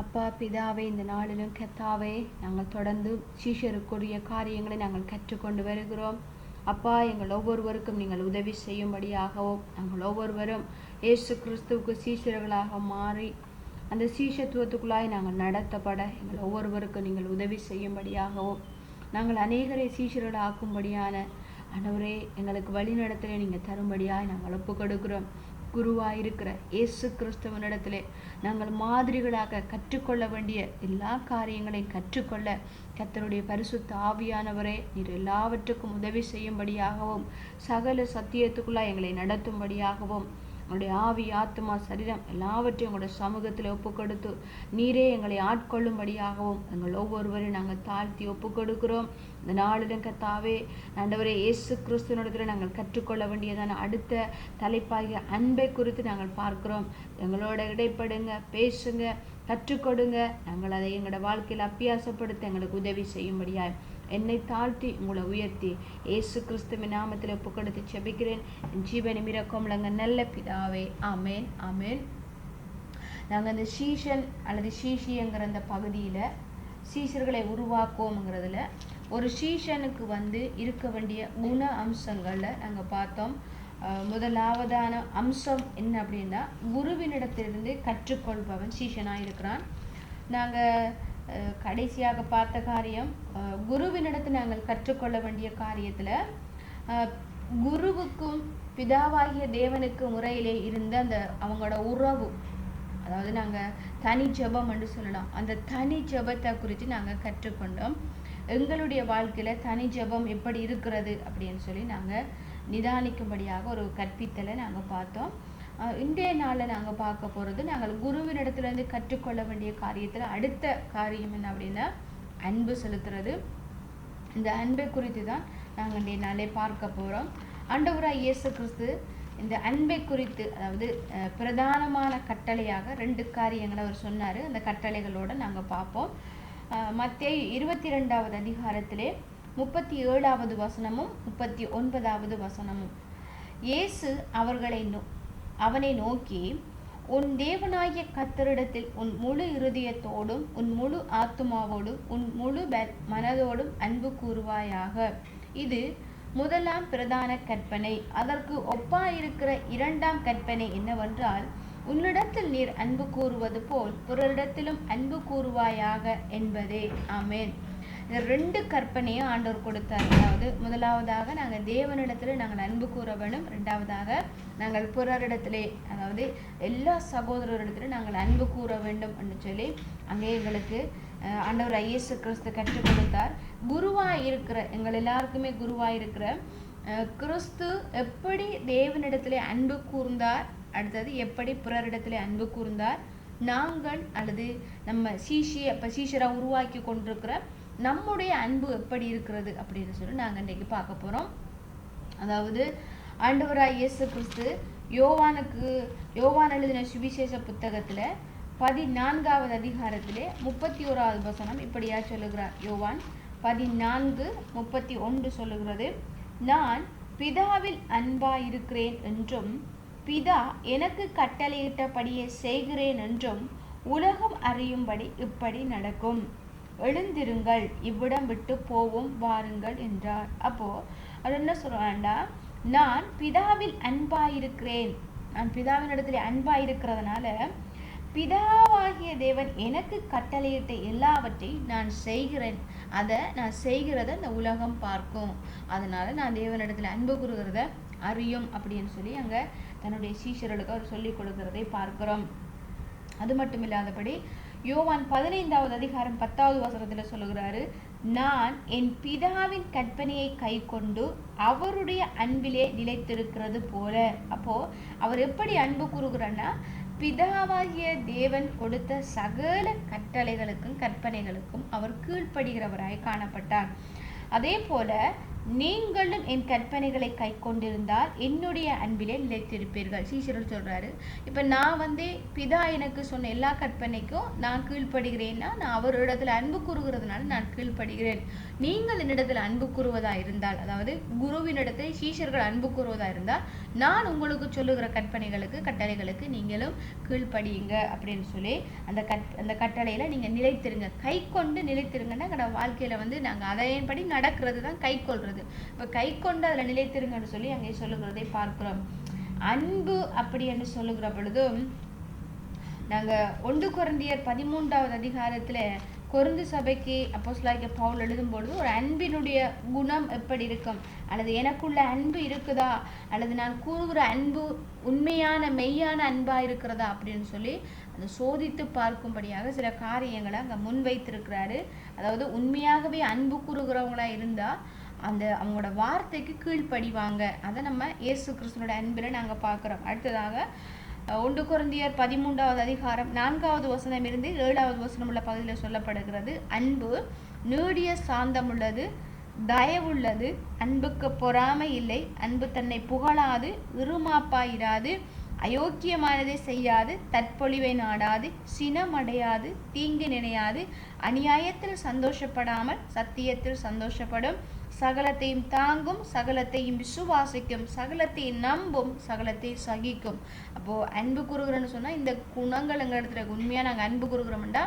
அப்பா பிதாவே இந்த நாளிலும் கத்தாவே நாங்கள் தொடர்ந்து சீஷருக்குரிய காரியங்களை நாங்கள் கற்றுக்கொண்டு வருகிறோம். அப்பா எங்கள் ஒவ்வொருவருக்கும் நீங்கள் உதவி செய்யும்படியாகவும் நாங்கள் ஒவ்வொருவரும் இயேசு கிறிஸ்துவுக்கு சீஷர்களாக மாறி அந்த சீஷத்துவத்துக்குள்ளாய் நாங்கள் நடத்தப்பட எங்கள் ஒவ்வொருவருக்கும் நீங்கள் உதவி செய்யும்படியாகவும் நாங்கள் அநேகரை சீஷர்களாக்கும்படியான ஆக்கும்படியான எங்களுக்கு வழிநடத்தலை நீங்கள் தரும்படியாய் நாங்கள் ஒப்பு கொடுக்கிறோம் குருவாய் இருக்கிற இயேசு கிறிஸ்தவனிடத்திலே நாங்கள் மாதிரிகளாக கற்றுக்கொள்ள வேண்டிய எல்லா காரியங்களையும் கற்றுக்கொள்ள கத்தருடைய பரிசுத்த ஆவியானவரே நீர் எல்லாவற்றுக்கும் உதவி செய்யும்படியாகவும் சகல சத்தியத்துக்குள்ளா எங்களை நடத்தும்படியாகவும் உங்களுடைய ஆவி ஆத்மா சரீரம் எல்லாவற்றையும் உங்களுடைய சமூகத்தில் ஒப்பு கொடுத்து நீரே எங்களை ஆட்கொள்ளும்படியாகவும் எங்கள் ஒவ்வொருவரையும் நாங்கள் தாழ்த்தி ஒப்பு கொடுக்கிறோம் இந்த நாளிலும் கத்தாவே நண்டவரே இயேசு கிறிஸ்துவனிடத்தில் நாங்கள் கற்றுக்கொள்ள வேண்டியதான அடுத்த தலைப்பாகிய அன்பை குறித்து நாங்கள் பார்க்கிறோம். எங்களோட இடைப்படுங்க பேசுங்க கற்றுக்கொடுங்க. நாங்கள் அதை எங்களோட வாழ்க்கையில் அப்பியாசப்படுத்த எங்களுக்கு உதவி செய்யும்படியாய் என்னை தாழ்த்தி உங்களை உயர்த்தி. ஏசு கிறிஸ்துவின் நாமத்தில் ஒப்புக்கொடுத்து செபிக்கிறேன். என் மிரக்கோம்லங்க நல்ல பிதாவே. அமேன் அமேன் நாங்கள் இந்த சீஷன் அல்லது சீஷிங்கிற அந்த பகுதியில் சீஷர்களை உருவாக்குவோங்கிறதுல ஒரு சீஷனுக்கு வந்து இருக்க வேண்டிய குண அம்சங்களில் நாங்கள் பார்த்தோம். முதலாவதான அம்சம் என்ன அப்படின்னா குருவினிடத்திலிருந்து கற்றுக்கொள்பவன் சீஷனாக இருக்கிறான் நாங்கள் கடைசியாக பார்த்த காரியம் அஹ் குருவினிடத்தில் நாங்கள் கற்றுக்கொள்ள வேண்டிய காரியத்தில் குருவுக்கும் பிதாவாகிய தேவனுக்கு முறையிலே இருந்த அந்த அவங்களோட உறவு அதாவது நாங்கள் தனி ஜெபம் என்று சொல்லலாம். அந்த தனி ஜெபத்தை குறித்து நாங்கள் கற்றுக்கொண்டோம். எங்களுடைய வாழ்க்கையில் தனி ஜெபம் எப்படி இருக்கிறது அப்படின்னு சொல்லி நாங்கள் நிதானிக்கும்படியாக ஒரு கற்பித்தலை நாங்கள் பார்த்தோம். இன்றைய நாளில் நாங்கள் பார்க்க போகிறது நாங்கள் குருவினிடத்துலேருந்து கற்றுக்கொள்ள வேண்டிய காரியத்தில் அடுத்த காரியம் என்ன அப்படின்னா அன்பு செலுத்துறது. இந்த அன்பை குறித்து தான் நாங்கள் இன்றைய நாளே பார்க்க போகிறோம் ஆண்டவராய் இயேசு கிறிஸ்து இந்த அன்பை குறித்து அதாவது பிரதானமான கட்டளையாக ரெண்டு காரியங்களை அவர் சொன்னார். அந்த கட்டளைகளோடு நாங்கள் பார்ப்போம். மத்திய இருபத்தி ரெண்டாவது அதிகாரத்திலே முப்பத்தி ஏழாவது வசனமும் முப்பத்தி ஒன்பதாவது வசனமும். இயேசு அவர்களை அவனை நோக்கி உன் தேவனாகிய கத்தரிடத்தில் உன் முழு இருதயத்தோடும் உன் முழு ஆத்துமாவோடும் உன் முழு மனதோடும் அன்பு கூறுவாயாக. இது முதலாம் பிரதான கற்பனை. அதற்கு ஒப்பா இருக்கிற இரண்டாம் கற்பனை என்னவென்றால் உன்னிடத்தில் நீர் அன்பு கூறுவது போல் பிறரிடத்திலும் அன்பு கூறுவாயாக என்பதே. ஆமேன். இந்த ரெண்டு கற்பனையும் ஆண்டவர் கொடுத்தார். அதாவது முதலாவதாக நாங்கள் தேவனிடத்தில் நாங்கள் அன்பு கூற வேண்டும். ரெண்டாவதாக நாங்கள் பிறரிடத்திலே அதாவது எல்லா சகோதரரிடத்திலும் நாங்கள் அன்பு கூற வேண்டும் என்று சொல்லி அங்கே எங்களுக்கு அஹ், ஆண்டவர் இயேசு கிறிஸ்து கற்றுக் கொடுத்தார். குருவாக இருக்கிற எங்கள் எல்லாருக்குமே குருவாக இருக்கிற அஹ், கிறிஸ்து எப்படி தேவனிடத்திலே அன்பு கூர்ந்தார் அடுத்தது எப்படி பிறரிடத்திலே அன்பு கூர்ந்தார் நாங்கள் அல்லது நம்ம சீஷிய இப்போ சீஷராக உருவாக்கி கொண்டிருக்கிற நம்முடைய அன்பு எப்படி இருக்கிறது அப்படின்னு சொல்லி நாங்கள் இன்றைக்கு பார்க்க போகிறோம் அதாவது ஆண்டவராய் இயேசு கிறிஸ்து யோவானுக்கு யோவான் எழுதின சுவிசேஷ புத்தகத்தில் பதினான்காவது அதிகாரத்திலே முப்பத்தி ஓராவது வசனம் இப்படியா சொல்லுகிறார். யோவான் பதினான்கு முப்பத்தி ஒன்று சொல்லுகிறது. நான் பிதாவில் அன்பாயிருக்கிறேன் என்றும் பிதா எனக்கு கட்டளையிட்டபடியே செய்கிறேன் என்றும் உலகம் அறியும்படி இப்படி நடக்கும். எழுந்திருங்கள் இவ்விடம் விட்டு போவோம் வாருங்கள் என்றார். அப்போ அது என்ன சொல்றாண்டா நான் பிதாவில் அன்பாயிருக்கிறேன். நான் பிதாவின் இடத்துல அன்பாயிருக்கிறதுனால பிதாவாகிய தேவன் எனக்கு கட்டளையிட்ட எல்லாவற்றையும் நான் செய்கிறேன். அதை நான் செய்கிறத இந்த உலகம் பார்க்கும். அதனால நான் தேவனிடத்துல அன்பு கூறுகிறத அறியும் அப்படின்னு சொல்லி அங்கே தன்னுடைய சீஷர்களுக்கு அவர் சொல்லிக் கொடுக்கிறதை பார்க்கிறோம். அது மட்டும் இல்லாதபடி யோவான் பதினைந்தாவது அதிகாரம் பத்தாவது வசனத்தில் சொல்லுகிறாரு நான் என் பிதாவின் கற்பனையை கை கொண்டு அவருடைய அன்பிலே நிலைத்திருக்கிறது போல. அப்போ அவர் எப்படி அன்பு கூறுகிறான்னா பிதாவாகிய தேவன் கொடுத்த சகல கட்டளைகளுக்கும் கற்பனைகளுக்கும் அவர் கீழ்ப்படுகிறவராய் காணப்பட்டார். அதே போல நீங்களும் என் கற்பனைகளை கை கொண்டிருந்தால் என்னுடைய அன்பிலே நிலைத்திருப்பீர்கள். சீசரல் சொல்றாரு இப்ப நான் வந்து பிதா எனக்கு சொன்ன எல்லா கற்பனைக்கும் நான் கீழ்ப்படுகிறேன்னா நான் அவரிடத்துல அன்பு கூறுகிறதுனால நான் கீழ்ப்படுகிறேன். நீங்கள் என்னிடத்தில் அன்பு கூறுவதா இருந்தால் அதாவது குருவினிடத்தில் சீஷர்கள் அன்பு கூறுவதா இருந்தால் நான் உங்களுக்கு சொல்லுகிற கற்பனைகளுக்கு கட்டளைகளுக்கு நீங்களும் கீழ்ப்படியுங்க அப்படின்னு சொல்லி அந்த கட் அந்த கட்டளையில நீங்க நிலைத்திருங்க. கை கொண்டு நிலைத்திருங்கன்னா எங்களோட வாழ்க்கையில வந்து நாங்க அதையின்படி நடக்கிறது தான் கை கொள்றது. இப்ப கை கொண்டு அதுல நிலைத்திருங்கன்னு சொல்லி அங்கே சொல்லுகிறதை பார்க்கிறோம். அன்பு அப்படி என்று சொல்லுகிற பொழுதும் நாங்க ஒன்று குறந்தியர் பதிமூன்றாவது அதிகாரத்துல கொருந்து சபைக்கு அப்போஸ்தலனாகிய பவுல் எழுதும்பொழுது ஒரு அன்பினுடைய குணம் எப்படி இருக்கும்? அல்லது எனக்குள்ள அன்பு இருக்குதா? அல்லது நான் கூறுகிற அன்பு உண்மையான மெய்யான அன்பா இருக்கிறதா? அப்படின்னு சொல்லி அதை சோதித்து பார்க்கும்படியாக சில காரியங்களை அங்கே முன்வைத்திருக்கிறாரு. அதாவது உண்மையாகவே அன்பு கூறுகிறவங்களா இருந்தா அந்த அவங்களோட வார்த்தைக்கு கீழ்ப்படிவாங்க. அதை நம்ம இயேசு கிறிஸ்தனோட அன்பில் நாங்கள் பார்க்குறோம். அடுத்ததாக ஒன்று குருந்தியர் பதிமூன்றாவது அதிகாரம் நான்காவது வசனம் இருந்து ஏழாவது வசனம் உள்ள பகுதியில் சொல்லப்படுகிறது. அன்பு நீடிய சாந்தம் உள்ளது தயவுள்ளது அன்புக்கு பொறாமை இல்லை அன்பு தன்னை புகழாது இருமாப்பாயிராது அயோக்கியமானதை செய்யாது தற்பொழிவை நாடாது சினமடையாது தீங்கு நினையாது. அநியாயத்தில் சந்தோஷப்படாமல் சத்தியத்தில் சந்தோஷப்படும். சகலத்தையும் தாங்கும் சகலத்தையும் விசுவாசிக்கும் சகலத்தை நம்பும் சகலத்தை சகிக்கும். அப்போ அன்பு கூறுகிறோன்னு சொன்னால் இந்த குணங்கள் எங்களிடத்துல உண்மையாக நாங்கள் அன்பு கூறுகிறோம்டா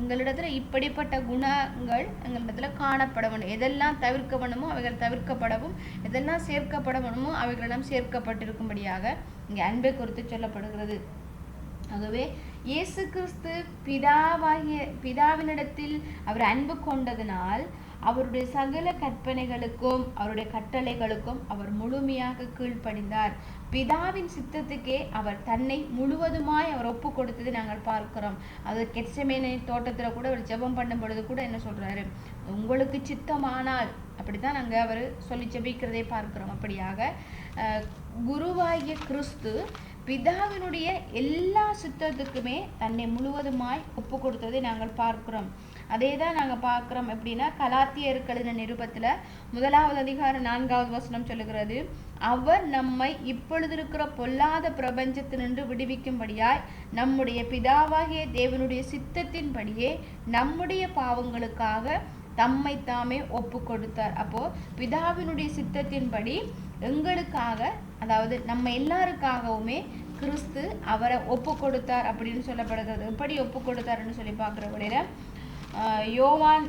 எங்களிடத்துல இப்படிப்பட்ட குணங்கள் எங்களிடத்துல காணப்பட வேண்டும். எதெல்லாம் தவிர்க்க வேணுமோ அவைகள் தவிர்க்கப்படவும் எதெல்லாம் சேர்க்கப்பட வேணுமோ அவைகளிடம் சேர்க்கப்பட்டிருக்கும்படியாக இங்கே அன்பை குறித்து சொல்லப்படுகிறது. ஆகவே இயேசு கிறிஸ்து பிதாவாகிய பிதாவினிடத்தில் அவர் அன்பு கொண்டதினால் அவருடைய சகல கற்பனைகளுக்கும் அவருடைய கட்டளைகளுக்கும் அவர் முழுமையாக கீழ்ப்படிந்தார். பிதாவின் சித்தத்துக்கே அவர் தன்னை முழுவதுமாய் அவர் ஒப்பு கொடுத்தது நாங்கள் பார்க்கிறோம். அது கெட்சமேனை தோட்டத்துல கூட அவர் ஜெபம் பண்ணும் பொழுது கூட என்ன சொல்றாரு? உங்களுக்கு சித்தமானால் அப்படித்தான் நாங்க அவர் சொல்லி ஜெபிக்கிறதை பார்க்கிறோம். அப்படியாக அஹ், குருவாகிய கிறிஸ்து பிதாவினுடைய எல்லா சித்தத்துக்குமே தன்னை முழுவதுமாய் ஒப்பு கொடுத்ததை நாங்கள் பார்க்கிறோம். அதே தான் நாங்கள் பார்க்குறோம் எப்படின்னா கலாத்தியருக்கு எழுதின நிருபத்தில் முதலாவது அதிகாரம் நான்காவது வசனம் சொல்லுகிறது அவர் நம்மை இப்பொழுது இருக்கிற பொல்லாத பிரபஞ்சத்தினின்று விடுவிக்கும்படியாய் நம்முடைய பிதாவாகிய தேவனுடைய சித்தத்தின்படியே நம்முடைய பாவங்களுக்காக தம்மை தாமே ஒப்பு கொடுத்தார் அப்போ பிதாவினுடைய சித்தத்தின்படி எங்களுக்காக அதாவது நம்ம எல்லாருக்காகவுமே கிறிஸ்து அவரை ஒப்பு கொடுத்தார் அப்படின்னு சொல்லப்படுகிறது. எப்படி ஒப்பு கொடுத்தாருன்னு சொல்லி பார்க்குற வழியில யோவான்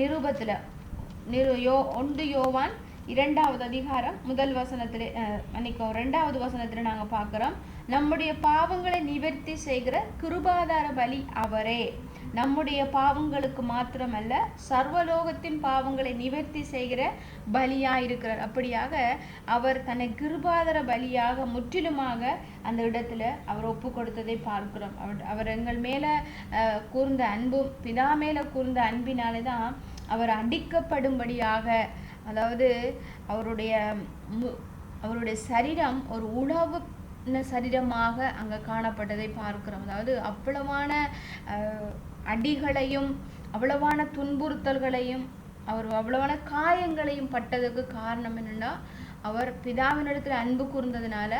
நிருபத்தில் நிரு யோ ஒன்று யோவான் இரண்டாவது அதிகாரம் முதல் வசனத்தில் அன்னைக்கு ரெண்டாவது வசனத்தில் நாங்கள் பார்க்குறோம். நம்முடைய பாவங்களை நிவர்த்தி செய்கிற கிருபாதார பலி அவரே. நம்முடைய பாவங்களுக்கு மாத்திரமல்ல சர்வலோகத்தின் பாவங்களை நிவர்த்தி செய்கிற பலியா இருக்கிறார். அப்படியாக அவர் தன்னை கிருபாதர பலியாக முற்றிலுமாக அந்த இடத்துல அவர் ஒப்பு கொடுத்ததை பார்க்கிறோம். அவர் அவர் எங்கள் மேல அஹ், கூர்ந்த அன்பும் பிதா மேல கூர்ந்த அன்பினாலே தான் அவர் அடிக்கப்படும்படியாக அதாவது அவருடைய மு- அவருடைய சரீரம் ஒரு உணவு சரீரமாக அங்க காணப்பட்டதை பார்க்கிறோம். அதாவது அவ்வளவான அஹ், அடிகளையும் அவ்வளவான துன்புறுத்தல்களையும் அவர் அவ்வளவான காயங்களையும் பட்டதுக்கு காரணம் என்னன்னா அவர் பிதாவினிடத்தில் அன்பு கூர்ந்ததுனால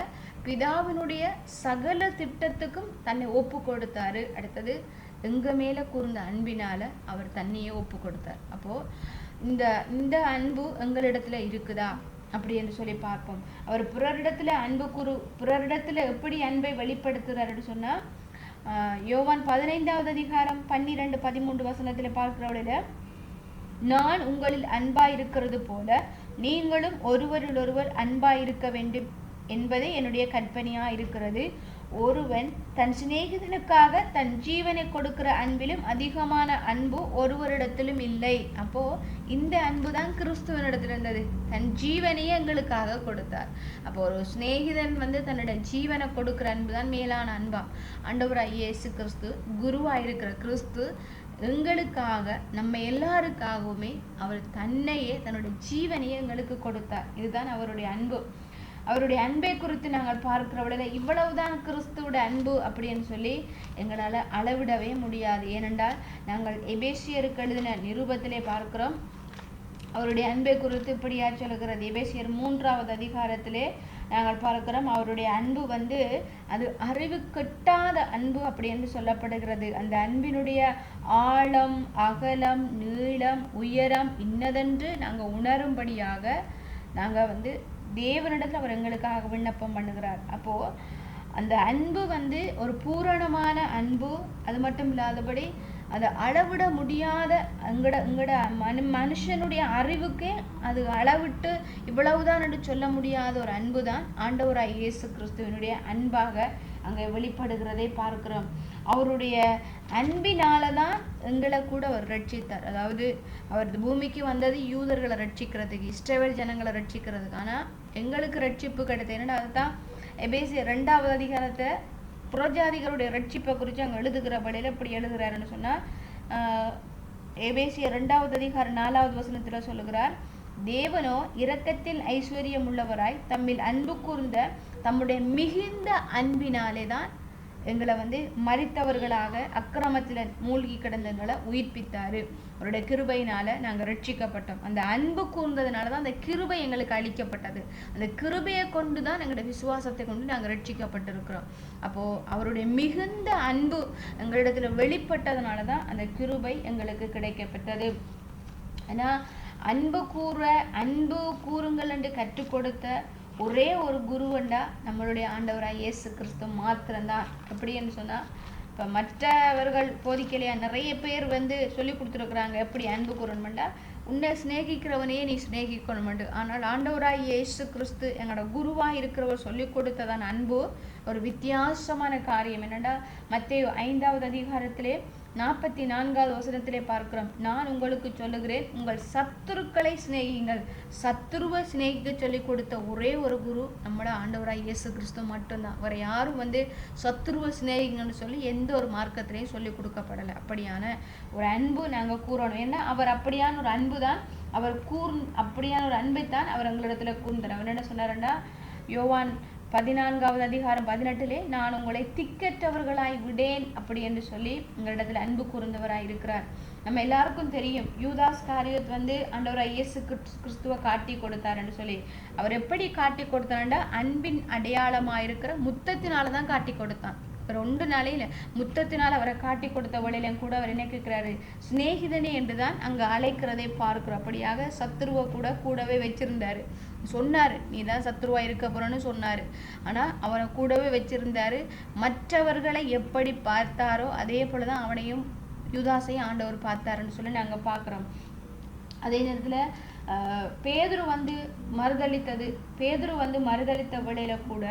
பிதாவினுடைய சகல திட்டத்துக்கும் தன்னை ஒப்பு கொடுத்தாரு. அடுத்தது எங்க மேல கூர்ந்த அன்பினால அவர் தன்னையே ஒப்பு கொடுத்தார். அப்போ இந்த இந்த அன்பு எங்களிடத்துல இருக்குதா? அப்படி என்று சொல்லி பார்ப்போம். அவர் பிறரிடத்துல அன்பு கூறு பிறரிடத்துல எப்படி அன்பை வெளிப்படுத்துறாருன்னு சொன்னா யோவான் பதினைந்தாவது அதிகாரம் பன்னிரெண்டு பதிமூன்று வசனத்தில் பார்க்கிறவளில நான் உங்களில் அன்பாயிருக்கிறது போல நீங்களும் ஒருவரிலொருவர் அன்பாயிருக்க வேண்டும் என்பதே என்னுடைய கற்பனையா இருக்கிறது ஒருவன் தன் சிநேகிதனுக்காக தன் ஜீவனை கொடுக்கிற அன்பிலும் அதிகமான அன்பு ஒருவரிடத்திலும் இல்லை. அப்போ இந்த அன்பு தான் கிறிஸ்துவனிடத்தில் இருந்தது. தன் ஜீவனையே எங்களுக்காக கொடுத்தார். அப்போ ஒரு சிநேகிதன் வந்து தன்னோட ஜீவனை கொடுக்கிற அன்பு தான் மேலான அன்பாம். ஆண்டவராய் இயேசு கிறிஸ்து குருவாக இருக்கிற கிறிஸ்து எங்களுக்காக நம்ம எல்லாருக்காகவுமே அவர் தன்னையே தன்னுடைய ஜீவனையே எங்களுக்கு கொடுத்தார். இதுதான் அவருடைய அன்பு. அவருடைய அன்பை குறித்து நாங்கள் பார்க்கிறவள இவ்வளவுதான் கிறிஸ்துவோட அன்பு அப்படின்னு சொல்லி எங்களால் அளவிடவே முடியாது. ஏனென்றால் நாங்கள் எபேசியருக்கு எழுதின நிருபத்திலே பார்க்கிறோம். அவருடைய அன்பை குறித்து இப்படியா சொல்லுகிறது. எபேசியர் மூன்றாவது அதிகாரத்திலே நாங்கள் பார்க்கிறோம். அவருடைய அன்பு வந்து அது அறிவு கட்டாத அன்பு அப்படி என்று சொல்லப்படுகிறது. அந்த அன்பினுடைய ஆழம் அகலம் நீளம் உயரம் இன்னதென்று நாங்கள் உணரும்படியாக நாங்கள் வந்து தேவனிடத்தில் அவர் எங்களுக்காக விண்ணப்பம் பண்ணுகிறார். அப்போ அந்த அன்பு வந்து ஒரு பூரணமான அன்பு. அது மட்டும் இல்லாதபடி அதை அளவிட முடியாத எங்கட எங்கட மனு மனுஷனுடைய அறிவுக்கே அது அளவிட்டு இவ்வளவுதான் என்று சொல்ல முடியாத ஒரு அன்பு தான் ஆண்டவராய் இயேசு கிறிஸ்துவனுடைய அன்பாக அங்கே வெளிப்படுகிறதை பார்க்கிறோம். அவருடைய அன்பினால தான் எங்களை கூட அவர் ரட்சித்தார். அதாவது அவர் பூமிக்கு வந்தது யூதர்களை ரட்சிக்கிறதுக்கு இஸ்ரவேல் ஜனங்களை ரட்சிக்கிறதுக்கு. ஆனால் எங்களுக்கு ரட்சிப்பு கிடைத்தேன்னு அதுதான் எபேசிய ரெண்டாவது அதிகாரத்தை புறஜாதிகளுடைய ரட்சிப்பை குறித்து அங்கே எழுதுகிறபடியில் இப்படி எழுதுகிறாருன்னு சொன்னால் எபேசிய ரெண்டாவது அதிகாரம் நாலாவது வசனத்தில் சொல்லுகிறார் தேவனோ இரக்கத்தில் ஐஸ்வர்யம் உள்ளவராய் தம்மில் அன்பு கூர்ந்த தம்முடைய மிகுந்த அன்பினாலே தான் எங்களை வந்து மறித்தவர்களாக அக்கிரமத்தில் மூழ்கி கிடந்தவங்களை உயிர்ப்பித்தாரு. அவருடைய கிருபையினால நாங்கள் ரட்சிக்கப்பட்டோம். அந்த அன்பு கூர்ந்ததுனால தான் அந்த கிருபை எங்களுக்கு அளிக்கப்பட்டது. அந்த கிருபையை கொண்டு தான் எங்களுடைய விசுவாசத்தை கொண்டு நாங்கள் ரட்சிக்கப்பட்டிருக்கிறோம். அப்போ அவருடைய மிகுந்த அன்பு எங்களிடத்துல வெளிப்பட்டதுனால தான் அந்த கிருபை எங்களுக்கு கிடைக்கப்பட்டது ஏன்னா அன்பு கூற அன்பு கூறுங்கள் என்று கற்றுக் கொடுத்த ஒரே ஒரு குருவண்டா நம்மளுடைய ஆண்டவராக இயேசு கிறிஸ்து மாத்திரம்தான். அப்படின்னு சொன்னால் இப்போ மற்றவர்கள் போதிக்கலையா நிறைய பேர் வந்து சொல்லி கொடுத்துருக்குறாங்க. எப்படி அன்பு கூறணுமெண்டா? உன்னை சிநேகிக்கிறவனையே நீ சிநேகிக்கணுமெண்டு. ஆனால் ஆண்டவராய் இயேசு கிறிஸ்து எங்களோட குருவாக இருக்கிறவர் சொல்லி கொடுத்ததான் அன்பு ஒரு வித்தியாசமான காரியம். என்னடா மற்ற ஐந்தாவது அதிகாரத்திலே நாற்பத்தி நான்காவது வசனத்திலே பார்க்கிறோம். நான் உங்களுக்கு சொல்லுகிறேன் உங்கள் சத்துருக்களை சிநேகிங்கள் சத்துருவை சிநேகிக்க சொல்லி கொடுத்த ஒரே ஒரு குரு நம்மளோட ஆண்டவராய் இயேசு கிறிஸ்து மட்டும்தான். வேற யாரும் வந்து சத்துருவை சிநேகிங்கன்னு சொல்லி எந்த ஒரு மார்க்கத்திலையும் சொல்லி கொடுக்கப்படலை. அப்படியான ஒரு அன்பு நாங்கள் கூறணும். ஏன்னா அவர் அப்படியான ஒரு அன்பு தான் அவர் கூர் அப்படியான ஒரு அன்பை தான் அவர் எங்களிடத்துல கூர்ந்தார் அவர் என்ன சொன்னாருன்னா யோவான் பதினான்காவது அதிகாரம் பதினெட்டிலே நான் உங்களை திக்கற்றவர்களாய் விடேன் அப்படி என்று சொல்லி உங்களிடத்தில் அன்பு கூர்ந்தவராய் இருக்கிறார். நம்ம எல்லாருக்கும் தெரியும் யூதாஸ் காரியத் வந்து ஆண்டவராய் இயேசு கிறிஸ்- கிறிஸ்துவ காட்டி கொடுத்தார் என்று சொல்லி. அவர் எப்படி காட்டி கொடுத்தாருண்டா அன்பின் அடையாளமாக இருக்கிற முத்தத்தினால தான் காட்டி கொடுத்தான். ரெண்டு நாளையில் முத்தத்தினால் அவரை காட்டி கொடுத்த வழியிலும் கூட அவர் என்ன கேட்கிறாரு? சிநேகிதனே என்றுதான் அங்கே அழைக்கிறதை பார்க்கிறோம். அப்படியாக சத்துருவை கூட கூடவே வச்சிருந்தாரு. சொன்னார் நீ தான் சத்ருவா இருக்க போறன்னு சொன்னாரு. ஆனா அவனை கூடவே வச்சிருந்தாரு. மற்றவர்களை எப்படி பார்த்தாரோ அதே போலதான் அவனையும் யுதாசையும் ஆண்டவர் பார்த்தாருன்னு சொல்லி நாங்க பார்க்குறோம். அதே நேரத்துல பேதுரு வந்து மறுதளித்தது பேதுரு வந்து மறுதளித்த வேளையில கூட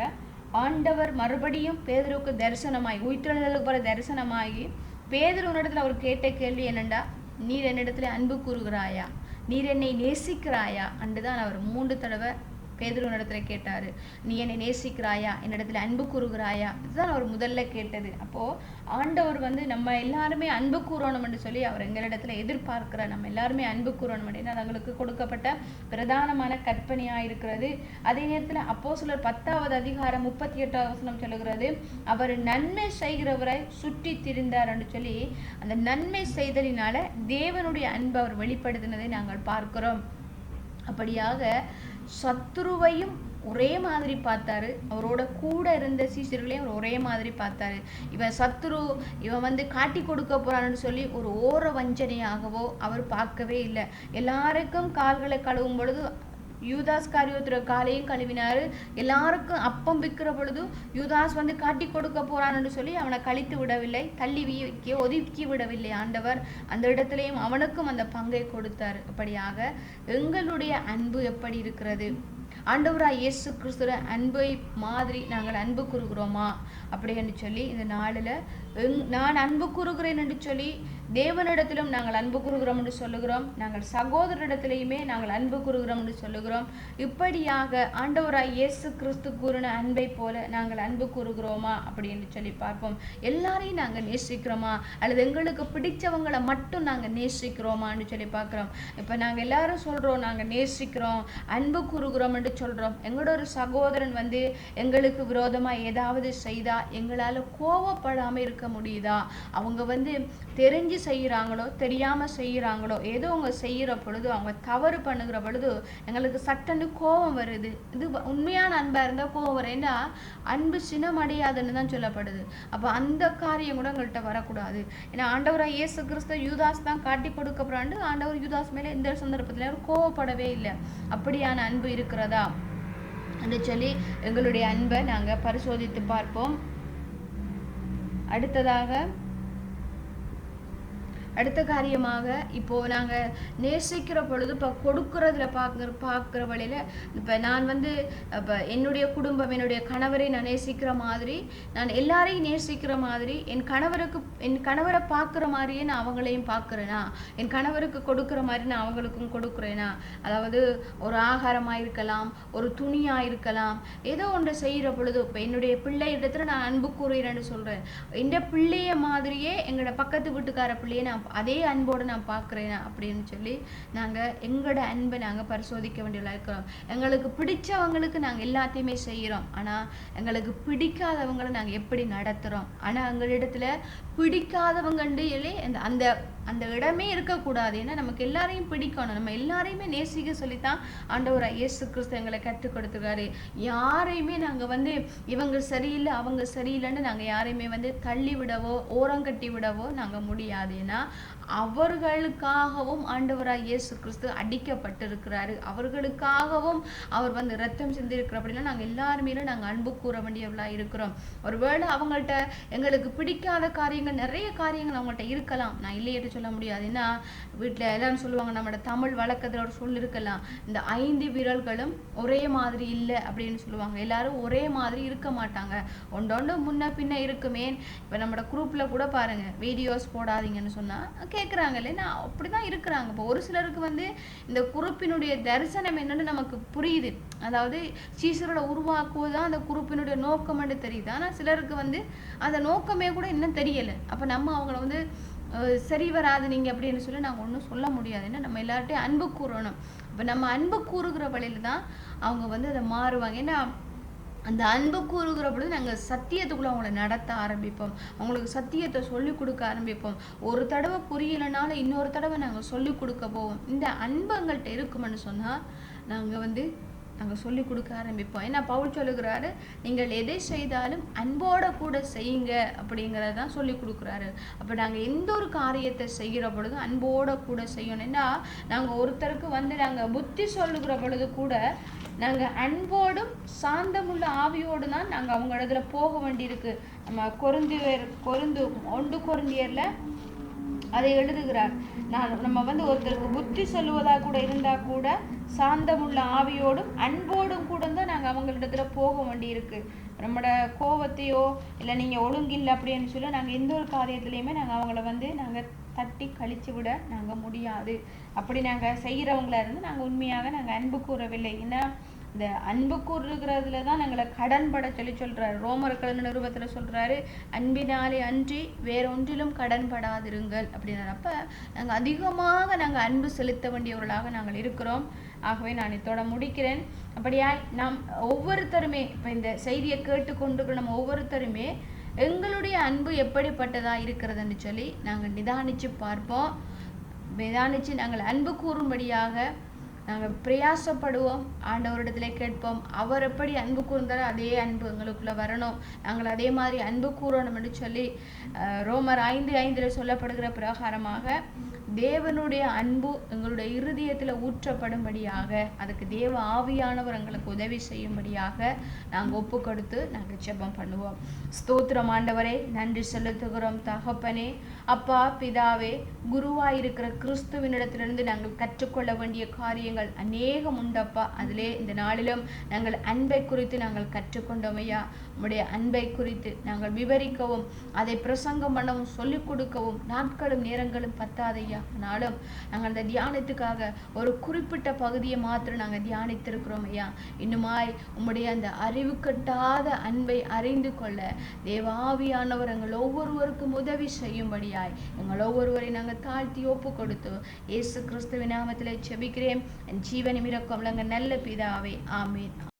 ஆண்டவர் மறுபடியும் பேதருக்கு தரிசனமாகி உயிர்த்தெழுதலுக்கு போற தரிசனமாகி பேதுருவனிடத்துல அவர் கேட்ட கேள்வி என்னண்டா? நீர் என்னிடத்துல அன்பு கூறுகிறாயா? நீர் என்னை நேசிக்கிறாயா? அன்றுதான் அவர் மூன்று தடவை பேதுருவனிடத்துல கேட்டாரு. நீ என்னை நேசிக்கிறாயா? என்னிடத்துல அன்பு கூறுகிறாயா? இதுதான் அவர் முதல்ல கேட்டது. அப்போ ஆண்டவர் வந்து நம்ம எல்லாருமே அன்பு கூறணும்னு சொல்லி அவர் எங்களிடத்துல எதிர்பார்க்கிறார். நம்ம எல்லாருமே அன்பு கூறணும் அப்படின்னா அது அவங்களுக்கு கொடுக்கப்பட்ட பிரதானமான கற்பனையா இருக்கிறது அதே நேரத்துல அப்போ சிலர் பத்தாவது அதிகாரம் முப்பத்தி எட்டாவது வசனம் சொல்லுகிறது அவர் நன்மை செய்கிறவரை சுற்றி திரிந்தார் என்று சொல்லி அந்த நன்மை செய்தலினால தேவனுடைய அன்பு அவர் வெளிப்படுத்தினதை நாங்கள் பார்க்கிறோம். அப்படியாக சத்துருவையும் ஒரே மாதிரி பார்த்தாரு. அவரோட கூட இருந்த சீசர்களையும் அவர் ஒரே மாதிரி பார்த்தாரு. இவன் சத்துரு இவன் வந்து காட்டி கொடுக்க போறான்னு சொல்லி ஒரு ஓர வஞ்சனையாகவோ அவர் பார்க்கவே இல்லை. எல்லாருக்கும் கால்களை கழுவும் பொழுது யூதாஸ் காரியோத்திர காலையும் கழுவினாரு. எல்லாருக்கும் அப்பம் விற்கிற பொழுது யூதாஸ் வந்து காட்டி கொடுக்க போறான்னு சொல்லி அவனை கழித்து விடவில்லை. தள்ளி வைக்க ஒதுக்கி விடவில்லை ஆண்டவர். அந்த இடத்துலையும் அவனுக்கும் அந்த பங்கை கொடுத்தார். அப்படியாக எங்களுடைய அன்பு எப்படி இருக்கிறது? ஆண்டவராக இயேசு கிறிஸ்துவ அன்பை மாதிரி நாங்கள் அன்பு கூறுகிறோமா? அப்படின்னு சொல்லி இந்த நாளில் எங் நான் அன்பு கூறுகிறேன் என்று சொல்லி தேவனிடத்திலும் நாங்கள் அன்பு கூறுகிறோம் என்று சொல்லுகிறோம். நாங்கள் சகோதரிடத்திலையுமே நாங்கள் அன்பு கூறுகிறோம் என்று சொல்லுகிறோம். இப்படியாக ஆண்டவராய் இயேசு கிறிஸ்து கூறின அன்பை போல நாங்கள் அன்பு கூறுகிறோமா? அப்படின்னு சொல்லி பார்ப்போம். எல்லாரையும் நாங்கள் நேசிக்கிறோமா? அல்லது எங்களுக்கு பிடிச்சவங்களை மட்டும் நாங்கள் நேசிக்கிறோமான்னு சொல்லி பார்க்குறோம். இப்போ நாங்கள் எல்லாரும் சொல்கிறோம் நாங்கள் நேசிக்கிறோம் அன்பு கூறுகிறோம் என்று சொல்கிறோம் எங்களோட ஒரு சகோதரன் வந்து எங்களுக்கு விரோதமாக ஏதாவது செய்தா எங்களால் கோவப்படாமல் இருக்க முடியுதா? அவங்க வந்து தெரிஞ்சு செய்கிறாங்களோ தெரியாமல் செய்கிறாங்களோ ஏதோ அவங்க செய்கிற பொழுது அவங்க தவறு பண்ணுகிற பொழுது எங்களுக்கு சட்டன்னு கோபம் வருது. இது உண்மையான அன்பாக இருந்தால் கோபம் வரும். ஏன்னா அன்பு சினமடையாதுன்னு தான் சொல்லப்படுது. அப்போ அந்த காரியம் கூட எங்கள்கிட்ட வரக்கூடாது. ஏன்னா ஆண்டவராக இயேசு கிறிஸ்த யூதாஸ் தான் காட்டி கொடுக்கப்படுறாண்டு ஆண்டவர் யூதாஸ் மேலே எந்த சந்தர்ப்பத்தில் கோவப்படவே இல்லை. அப்படியான அன்பு இருக்கிறதா? என்று சொல்லி எங்களுடைய அன்பை நாங்கள் பரிசோதித்து பார்ப்போம். அடுத்ததாக அடுத்த காரியமாக இப்போது நாங்கள் நேசிக்கிற பொழுது இப்போ கொடுக்கறதுல பார்க்குற பார்க்குற வழியில் இப்போ நான் வந்து இப்போ என்னுடைய குடும்பம் என்னுடைய கணவரை நான் நேசிக்கிற மாதிரி நான் எல்லாரையும் நேசிக்கிற மாதிரி என் கணவருக்கு என் கணவரை பார்க்குற மாதிரியே நான் அவங்களையும் பார்க்குறேனா என் கணவருக்கு கொடுக்குற மாதிரி நான் அவங்களுக்கும் கொடுக்குறேனா? அதாவது ஒரு ஆகாரமாக இருக்கலாம் ஒரு துணியாக இருக்கலாம் ஏதோ ஒன்று செய்கிற பொழுது இப்போ என்னுடைய பிள்ளை இடத்துல நான் அன்பு கூறுகிறேன்னு சொல்கிறேன் எந்த பிள்ளைய மாதிரியே எங்களோட பக்கத்து வீட்டுக்கார பிள்ளையை நான் அதே அன்போடு நான் பார்க்குறேன் அப்படின்னு சொல்லி நாங்கள் எங்களோட அன்பை நாங்கள் பரிசோதிக்க வேண்டியதாக இருக்கிறோம். எங்களுக்கு பிடிச்சவங்களுக்கு நாங்கள் எல்லாத்தையுமே செய்கிறோம் ஆனால் எங்களுக்கு பிடிக்காதவங்களை நாங்கள் எப்படி நடத்துகிறோம் ஆனால் எங்களிடத்துல பிடிக்காதவங்கண்டு அந்த அந்த இடமே இருக்கக்கூடாது. ஏன்னா நமக்கு எல்லாரையும் பிடிக்கணும். நம்ம எல்லாரையுமே நேசிக்க சொல்லித்தான் ஆண்டவர் இயேசு கிறிஸ்து எங்களை கற்றுக் கொடுத்துருக்காரு. யாரையுமே நாங்கள் வந்து இவங்க சரியில்லை அவங்க சரியில்லைன்னு நாங்கள் யாரையுமே வந்து தள்ளி விடவோ ஓரங்கட்டி விடவோ நாங்கள் முடியாது. ஏன்னா அவர்களுக்காகவும் ஆண்டவராக இயேசு கிறிஸ்து அடிக்கப்பட்டிருக்கிறாரு. அவர்களுக்காகவும் அவர் வந்து ரத்தம் சிந்திருக்கிற அப்படின்னா நாங்கள் எல்லாருமே நாங்கள் அன்பு கூற வேண்டியவர்களாக இருக்கிறோம். ஒருவேளை அவங்கள்ட்ட எங்களுக்கு பிடிக்காத காரியங்கள் நிறைய காரியங்கள் அவங்கள்ட்ட இருக்கலாம். நான் இல்லையேட்டு சொல்ல முடியாது. ஏன்னா வீட்டில் எல்லாரும் சொல்லுவாங்க நம்மளோட தமிழ் வழக்கத்தில் ஒரு சொல் இருக்கலாம். இந்த ஐந்து விரல்களும் ஒரே மாதிரி இல்லை அப்படின்னு சொல்லுவாங்க. எல்லாரும் ஒரே மாதிரி இருக்க மாட்டாங்க. ஒன்றொன்று முன்ன பின்ன இருக்குமே இப்போ நம்மளோட குரூப்பில் கூட பாருங்கள் வீடியோஸ் போடாதீங்கன்னு சொன்னால் கேட்குறாங்க இல்லைன்னா அப்படி தான் இருக்கிறாங்க. இப்போ ஒரு சிலருக்கு வந்து இந்த குறுப்பினுடைய தரிசனம் என்னன்னு நமக்கு புரியுது. அதாவது சீசரோட உருவாக்குவது தான் அந்த குறுப்பினுடைய நோக்கம்னு தெரியுது. ஆனால் சிலருக்கு வந்து அந்த நோக்கமே கூட இன்னும் தெரியலை. அப்போ நம்ம அவங்கள வந்து சரி வராது நீங்கள் அப்படின்னு சொல்லி நாங்கள் ஒன்றும் சொல்ல முடியாது. ஏன்னா நம்ம எல்லார்ட்டையும் அன்பு கூறணும். இப்போ நம்ம அன்பு கூறுகிற வழியில தான் அவங்க வந்து அதை மாறுவாங்க. ஏன்னா அந்த அன்பு கூறுகிற பொழுது நாங்கள் சத்தியத்துக்குள்ளே அவங்கள நடத்த ஆரம்பிப்போம். அவங்களுக்கு சத்தியத்தை சொல்லிக் கொடுக்க ஆரம்பிப்போம். ஒரு தடவை புரியலைனாலும் இன்னொரு தடவை நாங்கள் சொல்லிக் கொடுக்க போவோம். இந்த அன்பு எங்கள்கிட்ட இருக்குமென்னு சொன்னால் நாங்கள் வந்து நாங்கள் சொல்லி கொடுக்க ஆரம்பிப்போம். ஏன்னா பவுல் சொல்லுகிறாரு நீங்கள் எதை செய்தாலும் அன்போட கூட செய்யுங்க அப்படிங்கிறத தான் சொல்லி கொடுக்குறாரு. அப்போ நாங்கள் எந்த ஒரு காரியத்தை செய்கிற பொழுதும் அன்போட கூட செய்யணும். ஏன்னா நாங்கள் ஒருத்தருக்கு வந்து நாங்கள் புத்தி சொல்லுகிற பொழுது கூட நாங்கள் அன்போடும் சாந்தமுள்ள ஆவியோடு தான் நாங்கள் அவங்க இடத்துல போக வேண்டியிருக்கு. நம்ம கொருந்து கொருந்து ஒன்று கொருந்தியரில் அதை எழுதுகிறார். நான் நம்ம வந்து ஒருத்தருக்கு புத்தி சொல்லுவதாக கூட இருந்தால் கூட சாந்தமுள்ள ஆவியோடும் அன்போடும் கூட தான் நாங்கள் அவங்களிடத்துல போக வேண்டியிருக்கு. நம்மளோட கோவத்தையோ இல்லை நீங்கள் ஒழுங்கில்லை அப்படின்னு சொல்லி நாங்கள் எந்த ஒரு காரியத்துலேயுமே நாங்கள் அவங்கள வந்து நாங்கள் தட்டி கழித்து விட நாங்கள் முடியாது. அப்படி நாங்கள் செய்கிறவங்கள இருந்து நாங்கள் உண்மையாக நாங்கள் அன்பு கூறவில்லை. ஏன்னா இந்த அன்பு கூறுகிறதுல தான் எங்களை கடன் பட சொல்லி சொல்கிறாரு ரோமர் கடன் நிறுவத்தில் சொல்கிறாரு அன்பினாலே அன்றி வேறொன்றிலும் கடன் படாதிருங்கள் அப்படின்னாரு அப்போ நாங்கள் அதிகமாக நாங்கள் அன்பு செலுத்த வேண்டியவர்களாக நாங்கள் இருக்கிறோம். ஆகவே நான் இதோட முடிக்கிறேன். அப்படியாய் நாம் ஒவ்வொருத்தருமே இப்போ இந்த செய்தியை கேட்டுக்கொண்டு நம்ம ஒவ்வொருத்தருமே எங்களுடைய அன்பு எப்படிப்பட்டதாக இருக்கிறதுன்னு சொல்லி நாங்கள் நிதானித்து பார்ப்போம். நிதானித்து நாங்கள் அன்பு கூறும்படியாக நாங்கள் பிரயாசப்படுவோம். ஆண்டவரிடத்தில் கேட்போம். அவர் எப்படி அன்பு கூர்ந்தாரோ அதே அன்பு எங்களுக்குள்ளே வரணும். நாங்கள் அதே மாதிரி அன்பு கூறணும் என்று சொல்லி ரோமர் ஐந்து ஐந்தில் சொல்லப்படுகிற பிரகாரமாக தேவனுடைய அன்பு எங்களுடைய இருதயத்தில் ஊற்றப்படும்படியாக அதுக்கு தேவ ஆவியானவர் எங்களுக்கு உதவி செய்யும்படியாக நாங்கள் ஒப்பு கொடுத்து நாங்கள் ஜெபம் பண்ணுவோம். ஸ்தோத்திரம் ஆண்டவரே நன்றி செலுத்துகிறோம் தகப்பனே. அப்பா பிதாவே குருவாயிருக்கிற கிறிஸ்துவினிடத்திலிருந்து நாங்கள் கற்றுக்கொள்ள வேண்டிய காரியங்கள் அநேகம் உண்டப்பா. அதிலே இந்த நாளிலும் நாங்கள் அன்பை குறித்து நாங்கள் கற்றுக்கொண்டோம் ஐயா உடைய அன்பை குறித்து நாங்கள் விவரிக்கவும் அதை பிரசங்கம் பண்ணவும் சொல்லிக் கொடுக்கவும் நாட்களும் நேரங்களும் பத்தாதையா? ஆனாலும் நாங்கள் அந்த தியானத்துக்காக ஒரு குறிப்பிட்ட பகுதியை மாத்திரம் நாங்கள் தியானித்திருக்கிறோம் ஐயா இன்னுமாய் உம்முடைய அந்த அறிவு கட்டாத அன்பை அறிந்து கொள்ள தேவாவியானவர் எங்கள் ஒவ்வொருவருக்கும் உதவி செய்யும்படியா? செய்யும்படியாய் எங்கள் ஒவ்வொருவரை நாங்கள் தாழ்த்தி ஒப்பு கொடுத்து இயேசு கிறிஸ்துவின் நாமத்தில் செபிக்கிறேன். ஜீவனிமிரக்கம் நல்ல பிதாவே ஆமீன்.